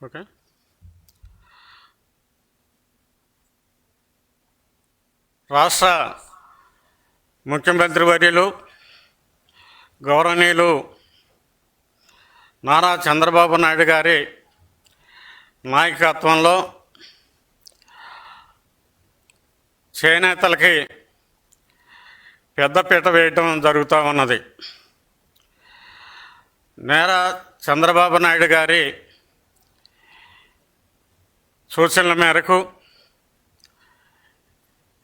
Okay. రాష్ట్ర ముఖ్యమంత్రి వర్యులు గౌరవనీయులు నారా చంద్రబాబు నాయుడు గారి నాయకత్వంలో చేనేతలకి పెద్దపీట వేయటం జరుగుతూ ఉన్నది. నేరా చంద్రబాబు నాయుడు గారి సూచనల మేరకు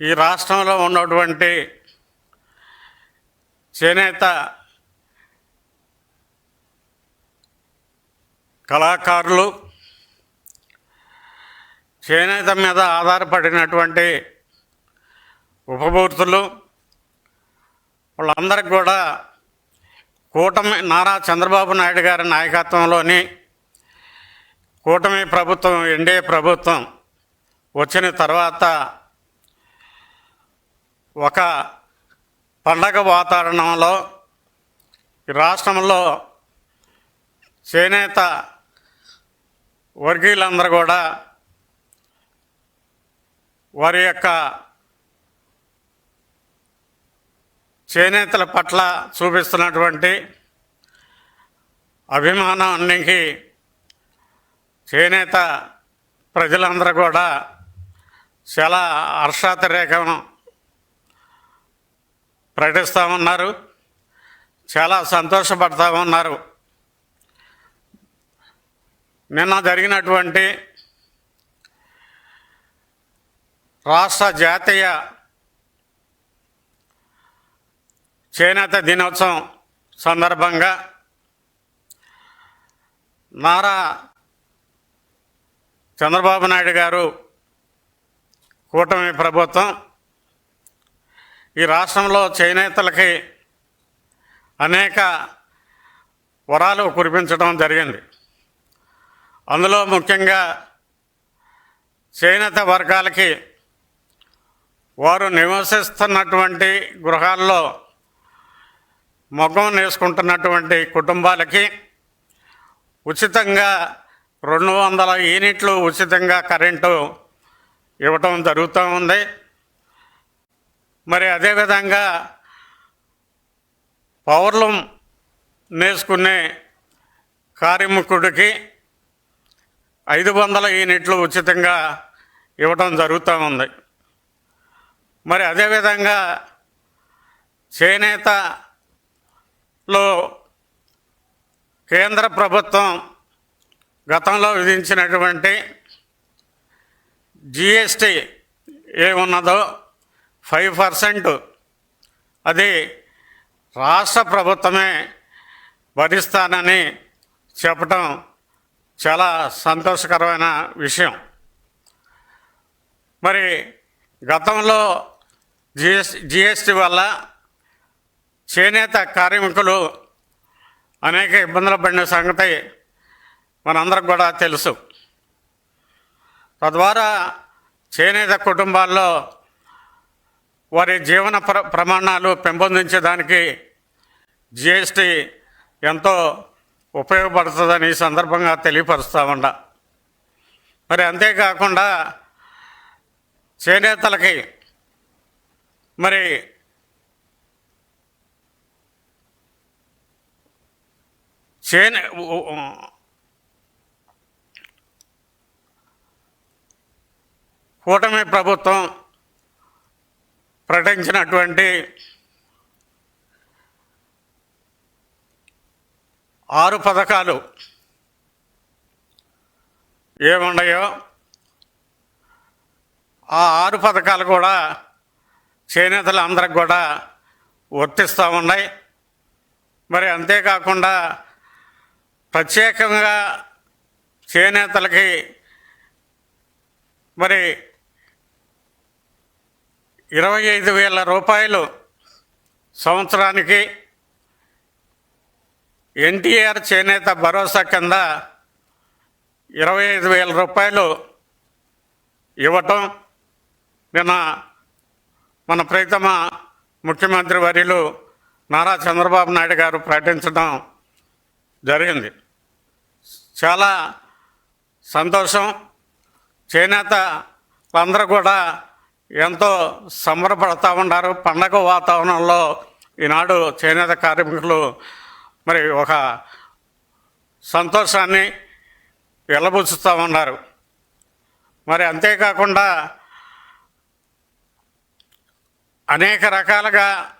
ఈ రాష్ట్రంలో ఉన్నటువంటి చేనేత కళాకారులు చేనేత మీద ఆధారపడినటువంటి ఉపభూర్తులు వాళ్ళందరికీ కూడా కూటమి నారా చంద్రబాబు నాయుడు గారి నాయకత్వంలోని కూటమి ప్రభుత్వం ఎన్డీఏ ప్రభుత్వం వచ్చిన తర్వాత ఒక పండగ వాతావరణంలో ఈ రాష్ట్రంలో చేనేత వర్గీయులందరూ కూడా వారి యొక్క చేనేతల పట్ల చూపిస్తున్నటువంటి అభిమానానికి చేనేత ప్రజలందరూ కూడా చాలా హర్షాతిరేకం ప్రకటిస్తూ ఉన్నారు. చాలా సంతోషపడతా ఉన్నారు. నిన్న జరిగినటువంటి రాష్ట్ర జాతీయ చేనేత దినోత్సవం సందర్భంగా నారా చంద్రబాబు నాయుడు గారు కూటమి ప్రభుత్వం ఈ రాష్ట్రంలో చేనేతలకి అనేక వరాలు కురిపించడం జరిగింది. అందులో ముఖ్యంగా చేనేత వర్గాలకి వారు నివసిస్తున్నటువంటి గృహాల్లో మగ్గం నేసుకుంటున్నటువంటి కుటుంబాలకి ఉచితంగా రెండు వందల యూనిట్లు ఉచితంగా కరెంటు ఇవ్వటం జరుగుతూ ఉంది. మరి అదేవిధంగా పౌర్లు నేసుకునే కార్మికుడికి ఐదు వందల యూనిట్లు ఉచితంగా ఇవ్వటం జరుగుతూ ఉంది. మరి అదేవిధంగా చేనేతలో కేంద్ర ప్రభుత్వం గతంలో విధించినటువంటి జిఎస్టి ఏమున్నదో ఫైవ్ పర్సెంట్ అది రాష్ట్ర ప్రభుత్వమే భరిస్తానని చెప్పటం చాలా సంతోషకరమైన విషయం. మరి గతంలో జిఎస్ జిఎస్టీ వల్ల చేనేత కార్మికులు అనేక ఇబ్బందులు పడిన సంగతి మనందరికి కూడా తెలుసు. తద్వారా చేనేత కుటుంబాల్లో వారి జీవన ప్ర ప్రమాణాలు పెంపొందించడానికి జిఎస్టి ఎంతో ఉపయోగపడుతుందని ఈ సందర్భంగా తెలియపరుస్తా ఉండ మరి అంతేకాకుండా చేనేతలకి మరి చేనే కూటమి ప్రభుత్వం ప్రకటించినటువంటి ఆరు పథకాలు ఏమున్నాయో ఆ ఆరు పథకాలు కూడా చేనేతలు అందరికి కూడా వర్తిస్తూ ఉన్నాయి. మరి అంతేకాకుండా ప్రత్యేకంగా చేనేతలకి మరి ఇరవై ఐదు వేల రూపాయలు సంవత్సరానికి ఎన్టీఆర్ చేనేత భరోసా కింద ఇరవై ఐదు వేల రూపాయలు ఇవ్వటం నిన్న మన ప్రీతమ ముఖ్యమంత్రి వర్యులు నారా చంద్రబాబు నాయుడు గారు ప్రకటించడం జరిగింది. చాలా సంతోషం. చేనేత అందరూ కూడా ఎంతో సంబరపడతా ఉన్నారు. పండగ వాతావరణంలో ఈనాడు చేనేత కార్మికులు మరి ఒక సంతోషాన్ని వెళ్ళబుచ్చుతూ ఉన్నారు. మరి అంతేకాకుండా అనేక రకాలుగా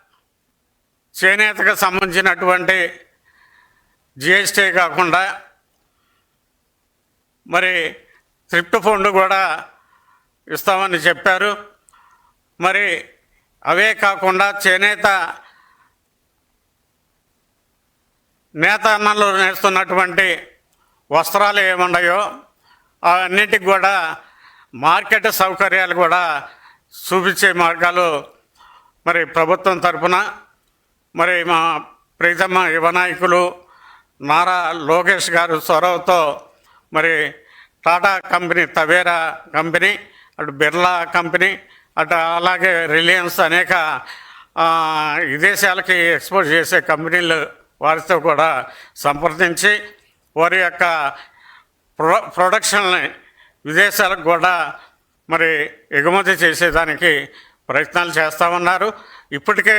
చేనేతకు సంబంధించినటువంటి జిఎస్టీ కాకుండా మరి థ్రిఫ్ట్ ఫండ్ కూడా ఇస్తామని చెప్పారు. మరి అవే కాకుండా చేనేత నేత అన్నలు నేస్తున్నటువంటి వస్త్రాలు ఏమున్నాయో అవన్నిటికి కూడా మార్కెట్ సౌకర్యాలు కూడా చూపించే మార్గాలు మరి ప్రభుత్వం తరఫున మరి మా ప్రీతమ్మ యువ నాయకులు నారా లోకేష్ గారు చొరవతో మరి టాటా కంపెనీ తవేరా కంపెనీ అటు బిర్లా కంపెనీ అటు అలాగే రిలయన్స్ అనేక విదేశాలకి ఎక్స్పోర్ట్ చేసే కంపెనీలు వారితో కూడా సంప్రదించి వారి యొక్క ప్రొ ప్రొడక్షన్ని విదేశాలకు కూడా మరి ఎగుమతి చేసేదానికి ప్రయత్నాలు చేస్తూ ఉన్నారు. ఇప్పటికే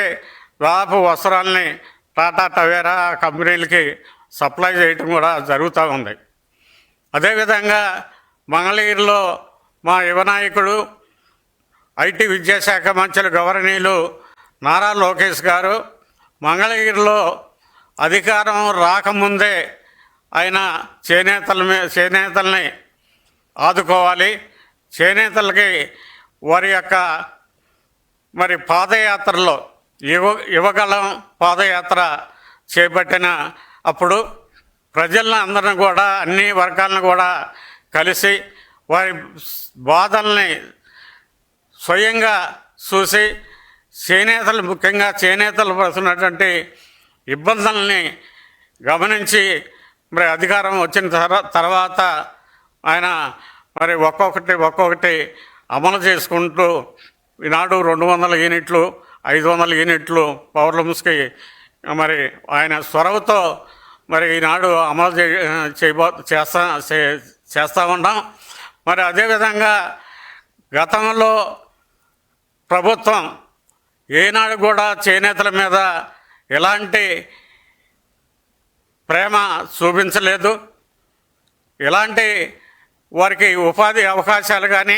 దాదాపు వస్త్రాలని టాటా టవేరా కంపెనీలకి సప్లై చేయటం కూడా జరుగుతూ ఉంది. అదేవిధంగా మంగళగిరిలో మా యువనాయకుడు ఐటీ విద్యాశాఖ మంత్రులు గవర్నీలు నారా లోకేష్ గారు మంగళగిరిలో అధికారం రాకముందే ఆయన చేనేతల చేనేతల్ని ఆదుకోవాలి. చేనేతలకి వారి యొక్క మరి పాదయాత్రలో యువ యువగలం పాదయాత్ర చేపట్టిన అప్పుడు ప్రజలను అందరిని కూడా అన్ని వర్గాలను కూడా కలిసి వారి బాధల్ని స్వయంగా చూసి చేనేతలు ముఖ్యంగా చేనేతలు పడుతున్నటువంటి ఇబ్బందుల్ని గమనించి మరి అధికారం వచ్చిన తర్వాత ఆయన మరి ఒక్కొక్కటి ఒక్కొక్కటి అమలు చేసుకుంటూ ఈనాడు రెండు వందల యూనిట్లు ఐదు వందల యూనిట్లు పవర్ లూమ్స్కి మరి ఆయన చొరవతో మరి ఈనాడు అమలు చేయబో చేస్తా చే- ఉన్నాం. మరి అదేవిధంగా గతంలో ప్రభుత్వం ఏనాడు కూడా చేనేతల మీద ఎలాంటి ప్రేమ చూపించలేదు. ఇలాంటి వారికి ఉపాధి అవకాశాలు కానీ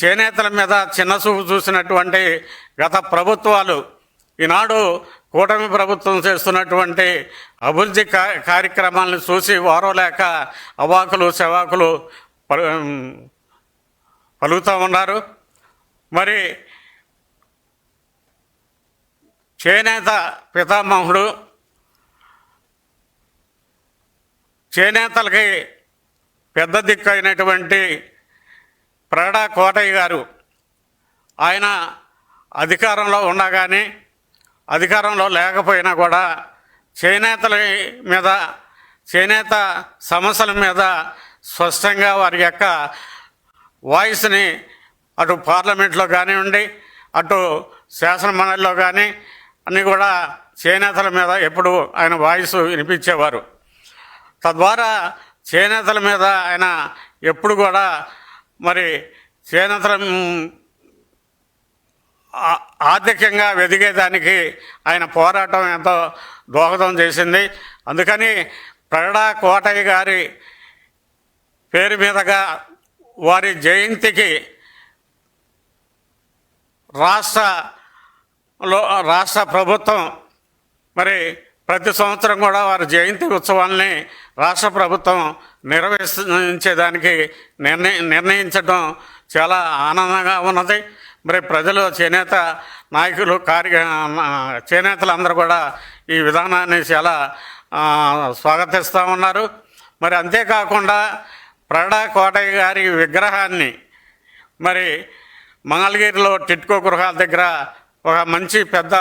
చేనేతల మీద చిన్న చూపు చూసినటువంటి గత ప్రభుత్వాలు ఈనాడు కూటమి ప్రభుత్వం చేస్తున్నటువంటి అభివృద్ధి కార్యక్రమాలను చూసి వారోలేక అవాకులు శవాకులు పలు పలుకుతూ ఉన్నారు. మరి చేనేత పితామహుడు చేనేతలకి పెద్ద దిక్కు అయినటువంటి ప్రడా కోటయ్య గారు ఆయన అధికారంలో ఉండగానే అధికారంలో లేకపోయినా కూడా చేనేతల మీద చేనేత సమస్యల మీద స్పష్టంగా వారి యొక్క వాయిస్ని అటు పార్లమెంట్లో కానివ్వండి అటు శాసనమండలిలో కానీ అన్నీ కూడా చేనేతల మీద ఎప్పుడు ఆయన వాయిస్ వినిపించేవారు. తద్వారా చేనేతల మీద ఆయన ఎప్పుడు కూడా మరి చేనేతల మ్, ఆర్థికంగా వెదిగేదానికి ఆయన పోరాటం ఎంతో దోహదం చేసింది. అందుకని ప్రగడా కోటయ్య గారి పేరు మీదగా వారి జయంతికి రాష్ట్ర లో రాష్ట్ర ప్రభుత్వం మరి ప్రతి సంవత్సరం కూడా వారి జయంతి ఉత్సవాల్ని రాష్ట్ర ప్రభుత్వం నిర్వహించేదానికి నిర్ణయ నిర్ణయించడం చాలా ఆనందంగా ఉన్నది. మరి ప్రజలు చేనేత నాయకులు కార్య చేనేతలందరూ కూడా ఈ విధానాన్ని చాలా స్వాగతిస్తూ ఉన్నారు. మరి అంతేకాకుండా ప్రడా కోటయ్య గారి విగ్రహాన్ని మరి మంగళగిరిలో టిట్కో గృహాల దగ్గర ఒక మంచి పెద్ద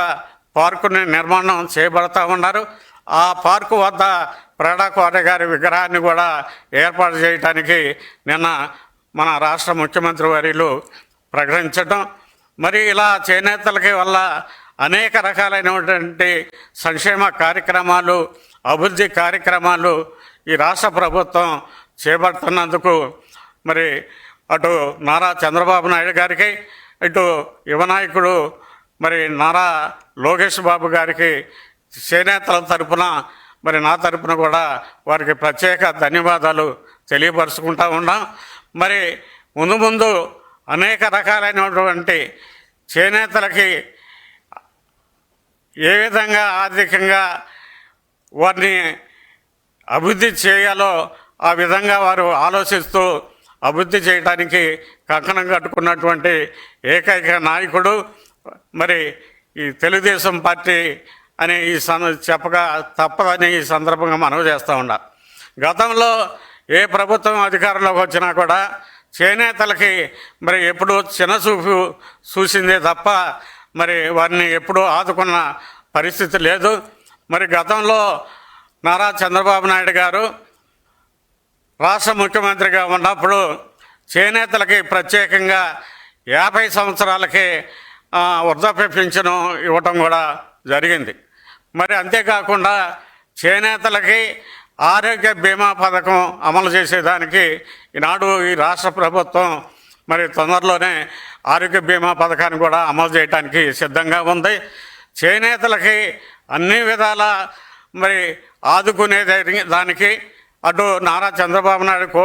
పార్కుని నిర్మాణం చేయబడతా ఉన్నారు. ఆ పార్కు వద్ద ప్రేడాకోట గారి విగ్రహాన్ని కూడా ఏర్పాటు చేయడానికి నిన్న మన రాష్ట్ర ముఖ్యమంత్రి వర్యులు ప్రకటించడం మరి ఇలా చేనేతలకి వల్ల అనేక రకాలైనటువంటి సంక్షేమ కార్యక్రమాలు అభివృద్ధి కార్యక్రమాలు ఈ రాష్ట్ర ప్రభుత్వం చేపడుతున్నందుకు మరి అటు నారా చంద్రబాబు నాయుడు గారికి ఇటు యువనాయకుడు మరి నారా లోకేష్ బాబు గారికి చేనేతల తరపున మరి నా తరపున కూడా వారికి ప్రత్యేక ధన్యవాదాలు తెలియపరుచుకుంటా ఉన్నాం. మరి ముందు ముందు అనేక రకాలైనటువంటి చేనేతలకి ఏ విధంగా ఆర్థికంగా వారిని అభివృద్ధి చేయాలో ఆ విధంగా వారు ఆలోచిస్తూ అభివృద్ధి చేయడానికి కంకణం కట్టుకున్నటువంటి ఏకైక నాయకుడు మరి ఈ తెలుగుదేశం పార్టీ అని ఈ సం చెప్పగా తప్పదని ఈ సందర్భంగా మనవి చేస్తూ ఉన్నా గతంలో ఏ ప్రభుత్వం అధికారంలోకి వచ్చినా కూడా చేనేతలకి మరి ఎప్పుడు చిన్నచూపు చూసిందే తప్ప మరి వారిని ఎప్పుడూ ఆదుకున్న పరిస్థితి లేదు. మరి గతంలో నారా చంద్రబాబు నాయుడు గారు రాష్ట్ర ముఖ్యమంత్రిగా ఉన్నప్పుడు చేనేతలకి ప్రత్యేకంగా యాభై సంవత్సరాలకి వృద్ధాప్య పింఛను ఇవ్వటం కూడా జరిగింది. మరి అంతేకాకుండా చేనేతలకి ఆరోగ్య బీమా పథకం అమలు చేసేదానికి ఈనాడు ఈ రాష్ట్ర ప్రభుత్వం మరి తొందరలోనే ఆరోగ్య బీమా పథకాన్ని కూడా అమలు చేయడానికి సిద్ధంగా ఉంది. చేనేతలకి అన్ని విధాల మరి ఆదుకునే దానికి. అటు నారా చంద్రబాబు నాయుడు కో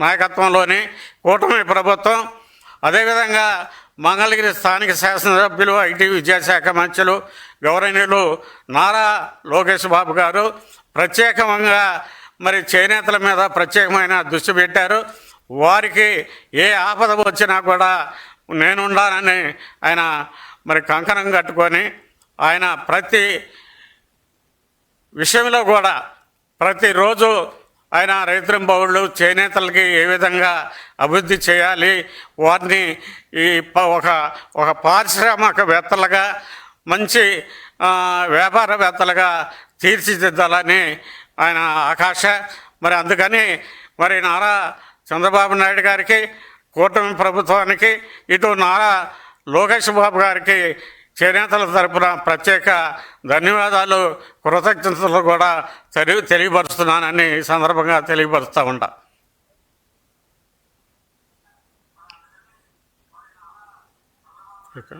నాయకత్వంలోని కూటమి ప్రభుత్వం అదేవిధంగా మంగళగిరి స్థానిక శాసనసభ్యులు ఐటీ విద్యాశాఖ మంత్రులు గౌరవనీయులు నారా లోకేష్ బాబు గారు ప్రత్యేకంగా మరి చేనేతల మీద ప్రత్యేకమైన దృష్టి పెట్టారు. వారికి ఏ ఆపద వచ్చినా కూడా నేనుండానని ఆయన మరి కంకణం కట్టుకొని ఆయన ప్రతి విషయంలో కూడా ప్రతిరోజు ఆయన రైతురింబౌళ్ళు చేనేతలకి ఏ విధంగా అభివృద్ధి చేయాలి? వారిని ఈ ఒక ఒక పారిశ్రామికవేత్తలుగా మంచి వ్యాపారవేత్తలుగా తీర్చిదిద్దాలని ఆయన ఆకాశ మరి అందుకని మరి నారా చంద్రబాబు నాయుడు గారికి కూటమి ప్రభుత్వానికి ఇటు నారా లోకేష్ బాబు గారికి చేనేతల తరపున ప్రత్యేక ధన్యవాదాలు కృతజ్ఞతలు కూడా తెలియ తెలియపరుస్తున్నానని ఈ సందర్భంగా తెలియపరుస్తూ ఉంటా. ఓకే.